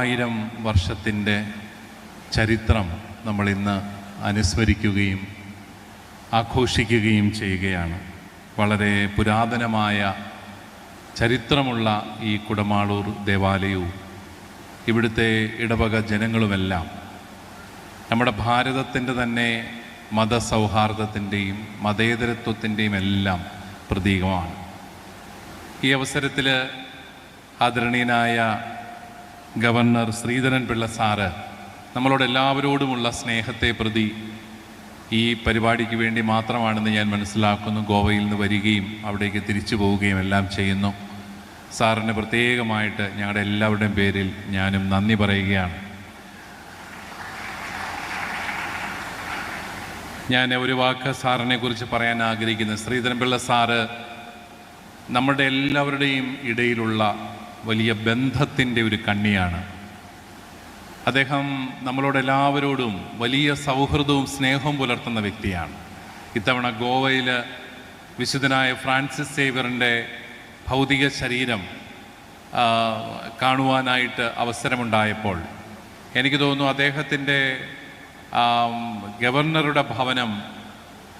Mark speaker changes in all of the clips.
Speaker 1: തൊള്ളായിരം വർഷത്തിന്റെ ചരിത്രം നമ്മൾ ഇന്ന് അനുസ്മരിക്കുകയും ആഘോഷിക്കുകയും ചെയ്യുകയാണ്. വളരെ പുരാതനമായ ചരിത്രമുള്ള ഈ കുടമാളൂർ ദേവാലയവും ഇവിടുത്തെ ഇടവക ജനങ്ങളുമെല്ലാം നമ്മുടെ ഭാരതത്തിന്റെ തന്നെ മതസൗഹാർദ്ദത്തിന്റെയും മതേതരത്വത്തിന്റെയും എല്ലാം പ്രതീകമാണ്. ഈ അവസരത്തിൽ ആദരണീയനായ ഗവർണർ ശ്രീധരൻ പിള്ള സാറ് നമ്മളോട് എല്ലാവരോടുമുള്ള സ്നേഹത്തെ പ്രതി ഈ പരിപാടിക്ക് വേണ്ടി മാത്രമാണെന്ന് ഞാൻ മനസ്സിലാക്കുന്നു. ഗോവയിൽ നിന്ന് വരികയും അവിടേക്ക് തിരിച്ചു പോവുകയും എല്ലാം ചെയ്യുന്നു. സാറിന് പ്രത്യേകമായിട്ട് ഞങ്ങളുടെ എല്ലാവരുടെയും പേരിൽ ഞാനും നന്ദി പറയുകയാണ്. ഞാൻ ഒരു വാക്ക് സാറിനെ കുറിച്ച് പറയാൻ ആഗ്രഹിക്കുന്നു. ശ്രീധരൻപിള്ള സാറ് നമ്മുടെ എല്ലാവരുടെയും ഇടയിലുള്ള വലിയ ബന്ധത്തിന്റെ ഒരു കണ്ണിയാണ്. അദ്ദേഹം നമ്മളോടെല്ലാവരോടും വലിയ സൗഹൃദവും സ്നേഹവും പുലർത്തുന്ന വ്യക്തിയാണ്. ഇത്തവണ ഗോവയിൽ വിശുദ്ധനായ ഫ്രാൻസിസ് സേവറിന്റെ ഭൗതിക ശരീരം കാണുവാനായിട്ട് അവസരമുണ്ടായപ്പോൾ എനിക്ക് തോന്നുന്നു അദ്ദേഹത്തിന്റെ ഗവർണറുടെ ഭവനം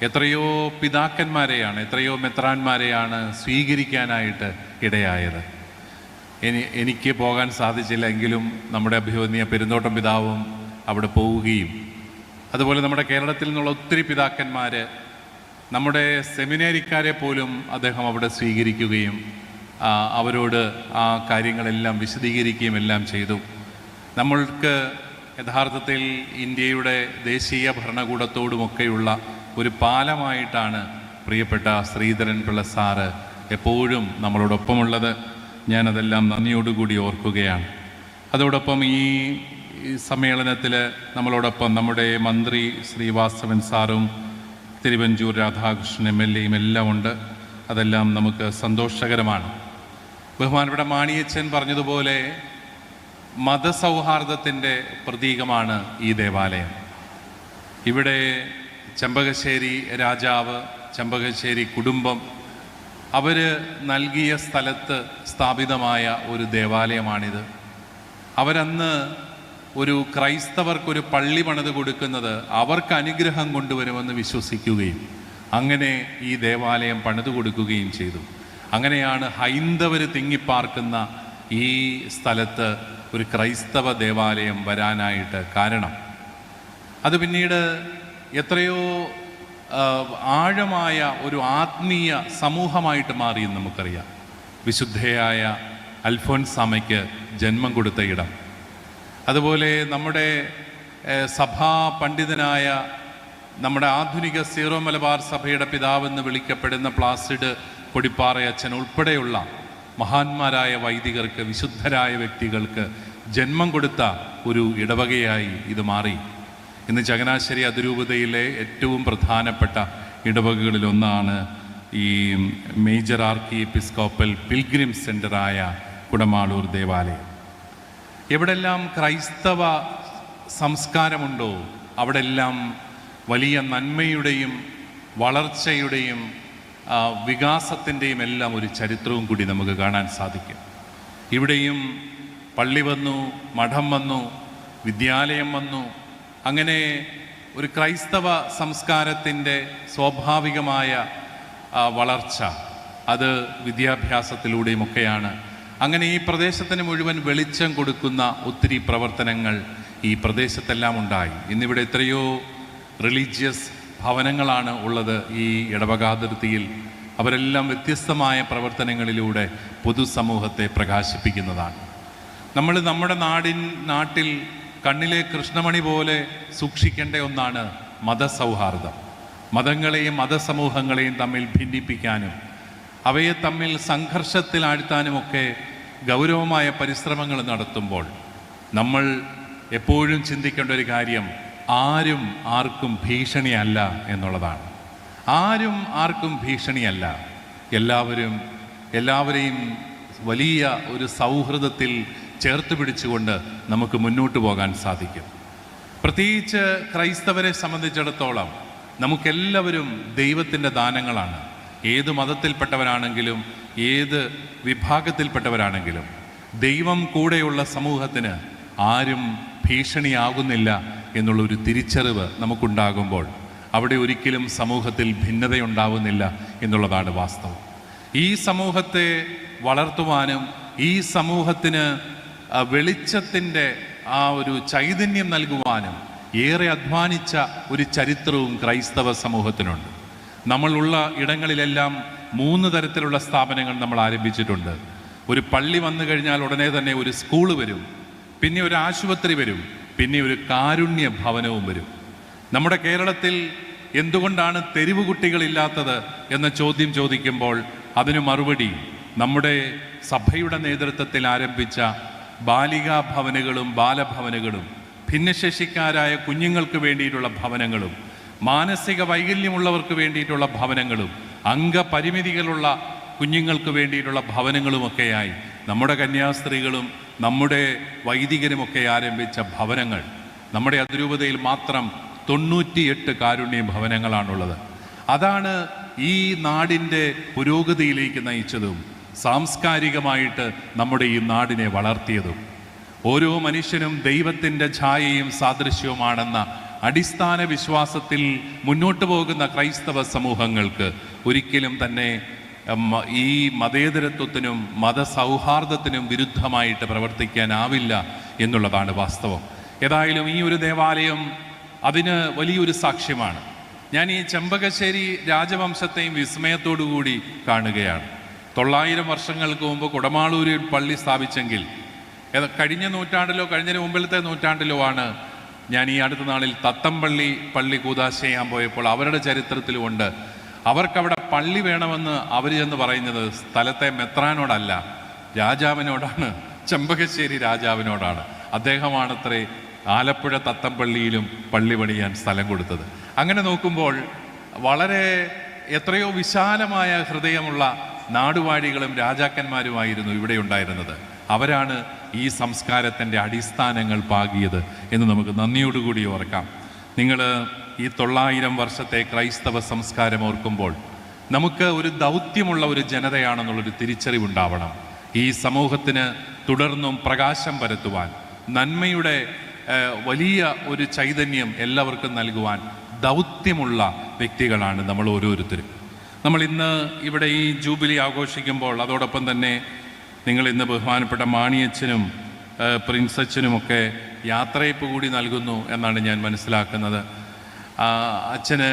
Speaker 1: എത്രയോ പിതാക്കന്മാരെയാണ് എത്രയോ മെത്രാന്മാരെയാണ് സ്വീകരിക്കാനായിട്ട് ഇടയായത്. എനി എനിക്ക് പോകാൻ സാധിച്ചില്ല എങ്കിലും നമ്മുടെ അഭിവന്യ പെരുന്തോട്ടം പിതാവും അവിടെ പോവുകയും. അതുപോലെ നമ്മുടെ കേരളത്തിൽ നിന്നുള്ള ഒത്തിരി പിതാക്കന്മാർ നമ്മുടെ സെമിനാരിക്കാരെ പോലും അദ്ദേഹം അവിടെ സ്വീകരിക്കുകയും അവരോട് ആ കാര്യങ്ങളെല്ലാം വിശദീകരിക്കുകയും എല്ലാം ചെയ്തു. നമ്മൾക്ക് യഥാർത്ഥത്തിൽ ഇന്ത്യയുടെ ദേശീയ ഭരണകൂടത്തോടുമൊക്കെയുള്ള ഒരു പാലമായിട്ടാണ് പ്രിയപ്പെട്ട ശ്രീധരൻ പിള്ള സാറ് എപ്പോഴും നമ്മളോടൊപ്പമുള്ളത്. ഞാനതെല്ലാം നന്ദിയോടുകൂടി ഓർക്കുകയാണ്. അതോടൊപ്പം ഈ സമ്മേളനത്തിൽ നമ്മളോടൊപ്പം നമ്മുടെ മന്ത്രി ശ്രീവാസ്തവൻ സാറും തിരുവഞ്ചൂർ രാധാകൃഷ്ണൻ എം എൽ എയും എല്ലാം ഉണ്ട്. അതെല്ലാം നമുക്ക് സന്തോഷകരമാണ്. ബഹുമാനപ്പെട്ട മാണിയച്ചൻ പറഞ്ഞതുപോലെ മതസൗഹാർദ്ദത്തിന്റെ പ്രതീകമാണ് ഈ ദേവാലയം. ഇവിടെ ചെമ്പകശ്ശേരി രാജാവ് ചെമ്പകശ്ശേരി കുടുംബം അവർ നൽകിയ സ്ഥലത്ത് സ്ഥാപിതമായ ഒരു ദേവാലയമാണിത്. അവരന്ന് ഒരു ക്രൈസ്തവർക്കൊരു പള്ളി പണിത് കൊടുക്കുന്നത് അവർക്ക് അനുഗ്രഹം കൊണ്ടുവരുമെന്ന് വിശ്വസിക്കുകയും അങ്ങനെ ഈ ദേവാലയം പണിത് കൊടുക്കുകയും ചെയ്തു. അങ്ങനെയാണ് ഹൈന്ദവർ തിങ്ങിപ്പാർക്കുന്ന ഈ സ്ഥലത്ത് ഒരു ക്രൈസ്തവ ദേവാലയം വരാനായിട്ട് കാരണം. അത് പിന്നീട് എത്രയോ ആഴമായ ഒരു ആത്മീയ സമൂഹമായിട്ട് മാറിയെന്ന് നമുക്കറിയാം. വിശുദ്ധയായ അൽഫോൻസ് അൽഫോൻസാമയ്ക്ക് ജന്മം കൊടുത്ത ഇടം. അതുപോലെ നമ്മുടെ സഭാ പണ്ഡിതനായ നമ്മുടെ ആധുനിക സീറോ മലബാർ സഭയുടെ പിതാവെന്ന് വിളിക്കപ്പെടുന്ന പ്ലാസിഡ് കൊടിപ്പാറ അച്ഛൻ ഉൾപ്പെടെയുള്ള മഹാന്മാരായ വൈദികർക്ക് വിശുദ്ധരായ വ്യക്തികൾക്ക് ജന്മം കൊടുത്ത ഒരു ഇടവകയായി ഇത് മാറി. ഇന്ന് ചങ്ങനാശ്ശേരി അതിരൂപതയിലെ ഏറ്റവും പ്രധാനപ്പെട്ട ഇടവകകളിലൊന്നാണ് ഈ മേജർ ആർക്കി എപ്പിസ്കോപ്പൽ പിൽഗ്രിം സെന്ററായ കുടമാളൂർ ദേവാലയം. എവിടെല്ലാം ക്രൈസ്തവ സംസ്കാരമുണ്ടോ അവിടെല്ലാം വലിയ നന്മയുടെയും വളർച്ചയുടെയും വികാസത്തിന്റെയും എല്ലാം ഒരു ചരിത്രവും കൂടി നമുക്ക് കാണാൻ സാധിക്കും. ഇവിടെയും പള്ളി വന്നു മഠം വന്നു വിദ്യാലയം വന്നു അങ്ങനെ ഒരു ക്രൈസ്തവ സംസ്കാരത്തിന്റെ സ്വാഭാവികമായ വളർച്ച. അത് വിദ്യാഭ്യാസത്തിലൂടെയുമൊക്കെയാണ്. അങ്ങനെ ഈ പ്രദേശത്തിന് മുഴുവൻ വെളിച്ചം കൊടുക്കുന്ന ഒത്തിരി പ്രവർത്തനങ്ങൾ ഈ പ്രദേശത്തെല്ലാം ഉണ്ടായി. ഇന്നിവിടെ എത്രയോ റിലീജിയസ് ഭവനങ്ങളാണ് ഉള്ളത് ഈ ഇടവകാതിർത്തിയിൽ. അവരെല്ലാം വ്യത്യസ്തമായ പ്രവർത്തനങ്ങളിലൂടെ പൊതുസമൂഹത്തെ പ്രകാശിപ്പിക്കുന്നതാണ്. നമ്മൾ നമ്മുടെ നാടിൻ നാട്ടിൽ കണ്ണിലെ കൃഷ്ണമണി പോലെ സൂക്ഷിക്കേണ്ട ഒന്നാണ് മതസൗഹാർദ്ദം. മതങ്ങളെയും മതസമൂഹങ്ങളെയും തമ്മിൽ ഭിന്നിപ്പിക്കാനും അവയെ തമ്മിൽ സംഘർഷത്തിലാഴ്ത്താനുമൊക്കെ ഗൗരവമായ പരിശ്രമങ്ങൾ നടത്തുമ്പോൾ നമ്മൾ എപ്പോഴും ചിന്തിക്കേണ്ട ഒരു കാര്യം ആരും ആർക്കും ഭീഷണിയല്ല എന്നുള്ളതാണ്. ആരും ആർക്കും ഭീഷണിയല്ല. എല്ലാവരും എല്ലാവരെയും വലിയ ഒരു സൗഹൃദത്തിൽ ചേർത്ത് പിടിച്ചുകൊണ്ട് നമുക്ക് മുന്നോട്ട് പോകാൻ സാധിക്കും. പ്രത്യേകിച്ച് ക്രൈസ്തവരെ സംബന്ധിച്ചിടത്തോളം നമുക്കെല്ലാവരും ദൈവത്തിന്റെ ദാനങ്ങളാണ്. ഏത് മതത്തിൽപ്പെട്ടവരാണെങ്കിലും ഏത് വിഭാഗത്തിൽപ്പെട്ടവരാണെങ്കിലും ദൈവം കൂടെയുള്ള സമൂഹത്തിന് ആരും ഭീഷണിയാകുന്നില്ല എന്നുള്ളൊരു തിരിച്ചറിവ് നമുക്കുണ്ടാകുമ്പോൾ അവിടെ ഒരിക്കലും സമൂഹത്തിൽ ഭിന്നതയുണ്ടാവുന്നില്ല എന്നുള്ളതാണ് വാസ്തവം. ഈ സമൂഹത്തെ വളർത്തുവാനും ഈ സമൂഹത്തിന് വെളിച്ചത്തിന്റെ ആ ഒരു ചൈതന്യം നൽകുവാനും ഏറെ അധ്വാനിച്ച ഒരു ചരിത്രവും ക്രൈസ്തവ സമൂഹത്തിനുണ്ട്. നമ്മളുള്ള ഇടങ്ങളിലെല്ലാം മൂന്ന് തരത്തിലുള്ള സ്ഥാപനങ്ങൾ നമ്മൾ ആരംഭിച്ചിട്ടുണ്ട്. ഒരു പള്ളി വന്നു കഴിഞ്ഞാൽ ഉടനെ തന്നെ ഒരു സ്കൂൾ വരും പിന്നെ ഒരു ആശുപത്രി വരും പിന്നെ ഒരു കാരുണ്യ ഭവനവും വരും. നമ്മുടെ കേരളത്തിൽ എന്തുകൊണ്ടാണ് തെരുവ് കുട്ടികളില്ലാത്തത് എന്ന ചോദ്യം ചോദിക്കുമ്പോൾ അതിന് മറുപടി നമ്മുടെ സഭയുടെ നേതൃത്വത്തിൽ ആരംഭിച്ച ബാലികാ ഭവനുകളും ബാലഭവനുകളും ഭിന്നശേഷിക്കാരായ കുഞ്ഞുങ്ങൾക്ക് വേണ്ടിയിട്ടുള്ള ഭവനങ്ങളും മാനസിക വൈകല്യമുള്ളവർക്ക് വേണ്ടിയിട്ടുള്ള ഭവനങ്ങളും അംഗപരിമിതികളുള്ള കുഞ്ഞുങ്ങൾക്ക് വേണ്ടിയിട്ടുള്ള ഭവനങ്ങളുമൊക്കെയായി നമ്മുടെ കന്യാസ്ത്രീകളും നമ്മുടെ വൈദികരുമൊക്കെ ആരംഭിച്ച ഭവനങ്ങൾ. നമ്മുടെ അതിരൂപതയിൽ മാത്രം തൊണ്ണൂറ്റിയെട്ട് കാരുണ്യ ഭവനങ്ങളാണുള്ളത്. അതാണ് ഈ നാടിന്റെ പുരോഗതിയിലേക്ക് നയിച്ചതും സാംസ്കാരികമായിട്ട് നമ്മുടെ ഈ നാടിനെ വളർത്തിയതും ഓരോ മനുഷ്യനും ദൈവത്തിന്റെ ഛായയും സാദൃശ്യവുമാണെന്ന അടിസ്ഥാന വിശ്വാസത്തിൽ മുന്നോട്ട് പോകുന്ന ക്രൈസ്തവ സമൂഹങ്ങൾക്ക് ഒരിക്കലും തന്നെ ഈ മതേതരത്വത്തിനും മതസൗഹാർദ്ദത്തിനും വിരുദ്ധമായിട്ട് പ്രവർത്തിക്കാനാവില്ല എന്നുള്ളതാണ് വാസ്തവം. ഏതായാലും ഈ ഒരു ദേവാലയം അതിന് വലിയൊരു സാക്ഷ്യമാണ്. ഞാൻ ഈ ചെമ്പകശ്ശേരി രാജവംശത്തെയും വിസ്മയത്തോടു കൂടി കാണുകയാണ്. തൊള്ളായിരം വർഷങ്ങൾക്ക് മുമ്പ് കുടമാളൂരിൽ പള്ളി സ്ഥാപിച്ചെങ്കിൽ കഴിഞ്ഞ നൂറ്റാണ്ടിലോ കഴിഞ്ഞ മുമ്പിലത്തെ നൂറ്റാണ്ടിലോ ആണ് ഞാൻ ഈ അടുത്ത നാളിൽ തത്തമ്പള്ളി പള്ളി കൂതാശ ചെയ്യാൻ പോയപ്പോൾ അവരുടെ ചരിത്രത്തിലുമുണ്ട്. അവർക്കവിടെ പള്ളി വേണമെന്ന് അവർ എന്ന് പറയുന്നത് സ്ഥലത്തെ മെത്രാനോടല്ല രാജാവിനോടാണ് ചെമ്പകശ്ശേരി രാജാവിനോടാണ്. അദ്ദേഹമാണത്രേ ആലപ്പുഴ തത്തമ്പള്ളിയിലും പള്ളി പണിയാൻ സ്ഥലം കൊടുത്തത്. അങ്ങനെ നോക്കുമ്പോൾ വളരെ എത്രയോ വിശാലമായ ഹൃദയമുള്ള നാടുവാഴികളും രാജാക്കന്മാരുമായിരുന്നു ഇവിടെ ഉണ്ടായിരുന്നത്. അവരാണ് ഈ സംസ്കാരത്തിന്റെ അടിസ്ഥാനങ്ങൾ പാകിയത് എന്ന് നമുക്ക് നന്ദിയോടുകൂടി ഓർക്കാം. നിങ്ങൾ ഈ തൊള്ളായിരം വർഷത്തെ ക്രൈസ്തവ സംസ്കാരം ഓർക്കുമ്പോൾ നമുക്ക് ഒരു ദൗത്യമുള്ള ഒരു ജനതയാണെന്നുള്ളൊരു തിരിച്ചറിവുണ്ടാവണം. ഈ സമൂഹത്തിന് തുടർന്നും പ്രകാശം പരത്തുവാൻ നന്മയുടെ വലിയ ഒരു ചൈതന്യം എല്ലാവർക്കും നൽകുവാൻ ദൗത്യമുള്ള വ്യക്തികളാണ് നമ്മൾ ഓരോരുത്തരും. നമ്മൾ ഇന്ന് ഇവിടെ ഈ ജൂബിലി ആഘോഷിക്കുമ്പോൾ അതോടൊപ്പം തന്നെ നിങ്ങൾ ഇന്ന് ബഹുമാനപ്പെട്ട മാണിയച്ഛനും പ്രിൻസ് പ്രിൻസച്ഛനുമൊക്കെ യാത്രയപ്പ് കൂടി നൽകുന്നു എന്നാണ് ഞാൻ മനസ്സിലാക്കുന്നത്. അച്ഛന്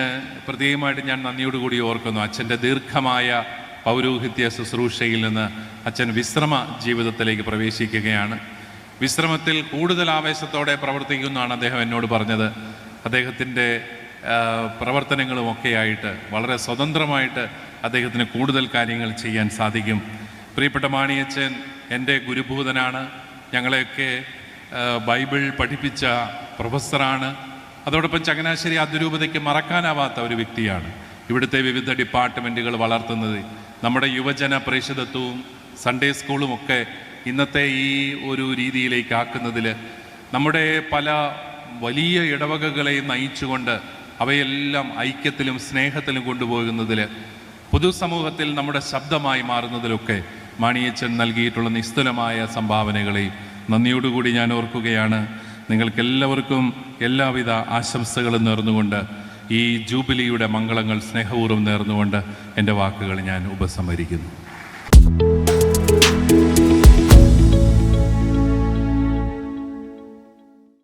Speaker 1: പ്രത്യേകമായിട്ട് ഞാൻ നന്ദിയോടുകൂടി ഓർക്കുന്നു. അച്ഛന്റെ ദീർഘമായ പൗരോഹിത്യ ശുശ്രൂഷയിൽ നിന്ന് അച്ഛൻ വിശ്രമ ജീവിതത്തിലേക്ക് പ്രവേശിക്കുകയാണ്. വിശ്രമത്തിൽ കൂടുതൽ ആവേശത്തോടെ പ്രവർത്തിക്കുമെന്നാണ് അദ്ദേഹം എന്നോട് പറഞ്ഞത്. അദ്ദേഹത്തിന്റെ പ്രവർത്തനങ്ങളുമൊക്കെയായിട്ട് വളരെ സ്വതന്ത്രമായിട്ട് അദ്ദേഹത്തിന് കൂടുതൽ കാര്യങ്ങൾ ചെയ്യാൻ സാധിക്കും. പ്രിയപ്പെട്ട മാണിയച്ചൻ എന്റെ ഗുരുഭൂതനാണ്. ഞങ്ങളെയൊക്കെ ബൈബിൾ പഠിപ്പിച്ച പ്രൊഫസറാണ്. അതോടൊപ്പം ചങ്ങനാശ്ശേരി അതിരൂപതയ്ക്ക് മറക്കാനാവാത്ത ഒരു വ്യക്തിയാണ്. ഇവിടുത്തെ വിവിധ ഡിപ്പാർട്ട്മെന്റുകൾ വളർത്തുന്നത് നമ്മുടെ യുവജന പരിഷദത്വവും സൺഡേ സ്കൂളും ഒക്കെ ഇന്നത്തെ ഈ ഒരു രീതിയിലേക്ക് ആക്കുന്നതിൽ നമ്മുടെ പല വലിയ ഇടവകകളെയും നയിച്ചുകൊണ്ട് അവയെല്ലാം ഐക്യത്തിലും സ്നേഹത്തിലും കൊണ്ടുപോകുന്നതിൽ പൊതുസമൂഹത്തിൽ നമ്മുടെ ശബ്ദമായി മാറുന്നതിലൊക്കെ മാണിയച്ചൻ നൽകിയിട്ടുള്ള നിസ്തുലമായ സംഭാവനകളെ നന്ദിയോടുകൂടി ഞാൻ ഓർക്കുകയാണ്. നിങ്ങൾക്കെല്ലാവർക്കും എല്ലാവിധ ആശംസകളും നേർന്നുകൊണ്ട് ഈ ജൂബിലിയുടെ മംഗളങ്ങൾ സ്നേഹപൂർവം നേർന്നുകൊണ്ട് എന്റെ വാക്കുകൾ ഞാൻ ഉപസംഹരിക്കുന്നു.